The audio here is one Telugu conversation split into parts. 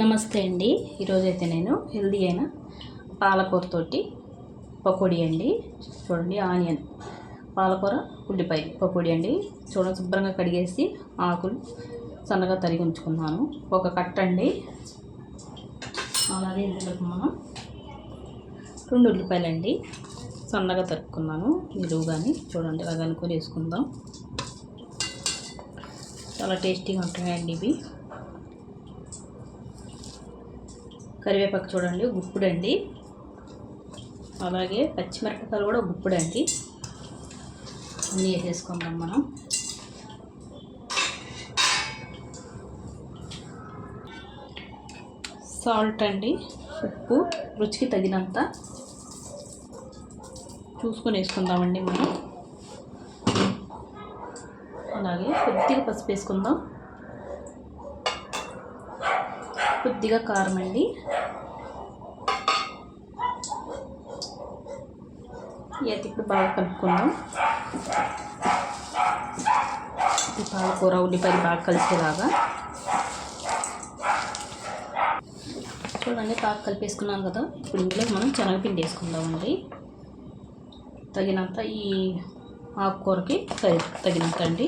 నమస్తే అండి. ఈరోజైతే నేను హెల్దీ అయిన పాలకూరతోటి పకోడీ అండి. చూడండి ఆనియన్ పాలకూర ఉల్లిపాయ పకోడీ అండి. చూడండి శుభ్రంగా కడిగేసి ఆకులు సన్నగా తరిగి ఉంచుకున్నాను. ఒక కట్ట అండి. అలాగే ఇందులోకి మనం రెండు ఉల్లిపాయలు అండి సన్నగా తరుక్కున్నాను. నిలువుగాని చూడండి ఇలా కనుక్కొని వేసుకుందాం. చాలా టేస్టీగా ఉంటాయండి ఇవి. కరివేపాకు చూడండి గుప్పుడండి. అలాగే పచ్చిమిరపకాయలు కూడా గుప్పుడండి. అన్నీ వేసేసుకుందాం మనం. సాల్ట్ అండి ఉప్పు రుచికి తగినంత. చూసుకొని వేసుకుందామండి మనం. అలాగే కొద్దిగా పసుపు వేసుకుందాం. కొద్దిగా కారం అండి. అయితే ఇప్పుడు బాగా కలుపుకుందాం. ఈ పాలకూర ఉల్లిపాయలు బాగా కలిసేలాగా. చూడండి బాగా కలిపేసుకున్నాం కదా. ఇప్పుడు ఇంట్లో మనం శనగపిండి వేసుకుందామండి. తగినంత ఈ ఆకుకూరకి తగి తగినంత అండి.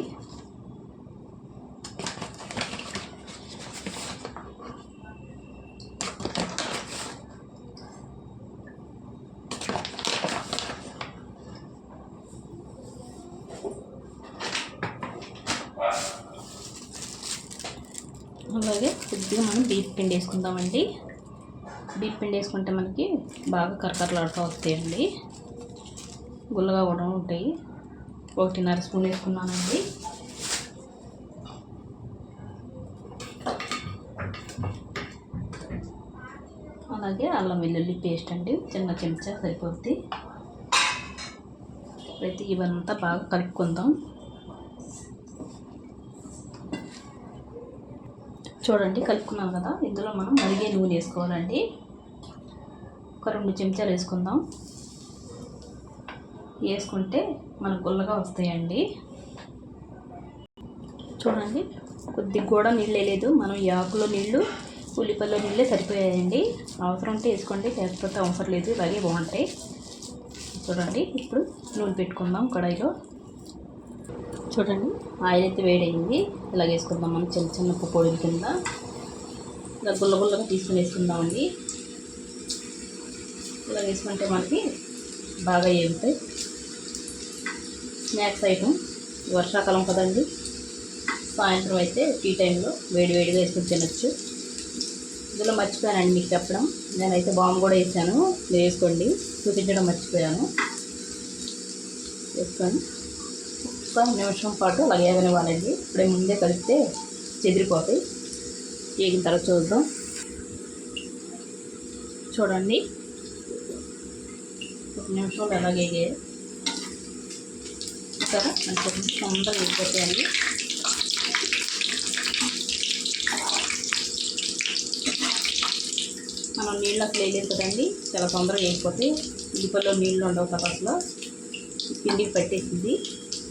అలాగే కొద్దిగా మనం బీప్ పిండి వేసుకుందామండి. బీప్ పిండి వేసుకుంటే మనకి బాగా కరకరలాడుతూ వస్తాయండి గుల్లగా కూడా ఉంటాయి. ఒకటిన్నర స్పూన్ వేసుకున్నానండి. అలాగే అల్లం వెల్లుల్లి పేస్ట్ అండి. చిన్న చెంచా సరిపోద్ది. అయితే ఇవంతా బాగా కలుపుకుందాం. చూడండి కలుపుకున్నాం కదా. ఇందులో మనం మరిగే నూనె వేసుకోవాలండి. ఒక రెండు చెంచాలు వేసుకుందాం. వేసుకుంటే మనకు గుల్లగా వస్తాయండి. చూడండి కొద్దిగా కూడా నీళ్ళు వేయలేదు మనం ఈ ఆకులో నీళ్ళు ఉల్లిపల్లో నీళ్ళే సరిపోయాయండి. అవసరం ఉంటే వేసుకోండి లేకపోతే అవసరం లేదు. ఇలాగే బాగుంటాయి. చూడండి ఇప్పుడు నూనె పెట్టుకుందాం కడాయిలో. చూడండి ఆయిల్ అయితే వేడైంది. ఇలా వేసుకుందాం మనం చిన్న చిన్న పొడిల కింద. ఇలా గుల్ల గుల్లగా తీసుకుని వేసుకుందామండి. ఇలా వేసుకుంటే మనకి బాగా ఏముతాయి స్నాక్స్ ఐటమ్. వర్షాకాలం కదండి. సాయంత్రం అయితే టీ టైంలో వేడి వేడిగా వేసుకొని తినచ్చు. ఇందులో మర్చిపోయానండి మీకు చెప్పడం. నేనైతే బాంబు కూడా వేసాను. వేసుకోండి. చూపించడం మర్చిపోయాను. వేసుకొని ఒక్క నిమిషం పాటు అలాగే వేగనివ్వాలండి ఇప్పుడే ముందే కలిపితే చెదిరిపోతాయి. వేగిన తర్వాత చూద్దాం. చూడండి. ఒక అలాగే ఎలా వేగే. కదా మంచిగా తొందరగా వెళ్ళిపోతాయండి మనం నీళ్ళు అసలు వేయలేదు కదండి. చాలా తొందరగా వేయకపోతే ఉల్లిపల్లో నీళ్ళు ఉండవు తర్వాత పిండికి పట్టేసింది.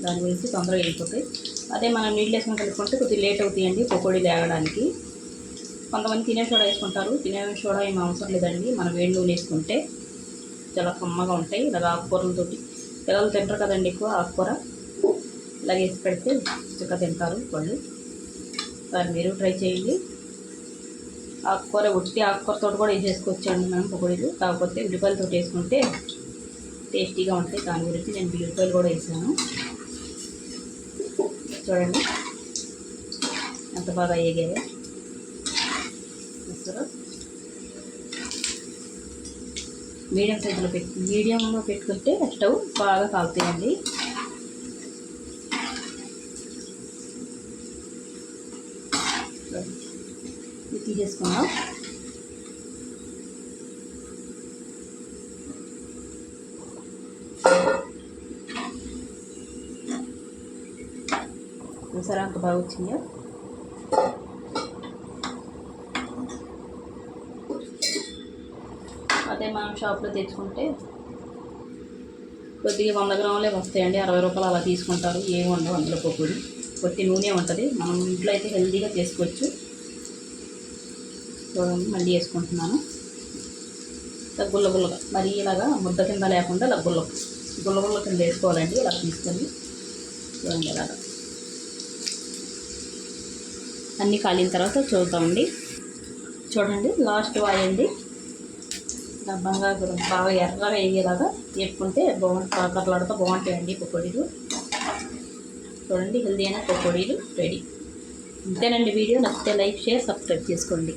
దాని గురించి తొందరగా వెళ్ళిపోతాయి. అదే మనం నీళ్ళు వేసుకొని కలుపుకుంటే కొద్దిగా లేట్ అవుతాయండి పకోడీ లేగడానికి కొంతమంది తినే సోడా వేసుకుంటారు. తినే సోడా ఏం అవసరం లేదండి. మనం వేడి నూనె వేసుకుంటే చాలా కమ్మగా ఉంటాయి. ఇలాగ ఆకుకూరలతోటి పిల్లలు తింటారు కదండి ఎక్కువ ఆకుకూర. ఇలాగ వేసి పెడితే చక్కగా తింటారు వాళ్ళు. దాన్ని మీరు ట్రై చేయండి. ఆకుకూర ఉట్టి ఆకుకూరతో కూడా వేసేసుకోవచ్చండి మనం పకోడీలు. కాకపోతే ఉల్లిపాయలతో వేసుకుంటే టేస్టీగా ఉంటాయి. దాని గురించి నేను ఉల్లిపాయలు కూడా వేసాను. చూడండి. ఎంత బాగా వేగాయో చూస్తారా మీడియం సైజులో పెట్టి మీడియంలో పెట్టుకుంటే స్టవ్ బాగా కాలుతాయండి. ఇది తీసేసుకున్నాం చూసారా అంత బాగా అదే మనం షాప్లో తెచ్చుకుంటే కొద్దిగా వంద గ్రాములే వస్తాయండి. అరవై రూపాయలు అలా తీసుకుంటారు. ఏమి ఉండవు అందులో పప్పులు. కొద్ది నూనె ఉంటుంది. మనం ఇంట్లో అయితే హెల్తీగా చేసుకోవచ్చు. చూడండి మళ్ళీ వేసుకుంటున్నాను. ఇలా గుల్ల గుల్లగా మరీ ఇలాగా ముద్ద కింద లేకుండా ఇలా గుల్ల గుల్ల గుల్ల కింద వేసుకోవాలండి. ఇలా తీసుకొని చూడండి ఇలాగా అన్నీ కాలిన తర్వాత చూద్దామండి. చూడండి లాస్ట్ వాయండి. ఇలా బాగా ఎర్రగా వేయేలాగా వేపుకుంటే బాగుంటుంది కర్లాడుతూ బాగుంటాయండి పకోడీలు. చూడండి హెల్దీ అయిన పకోడీలు రెడీ. అంతేనండి వీడియో. నచ్చితే లైక్ షేర్ సబ్స్క్రైబ్ చేసుకోండి.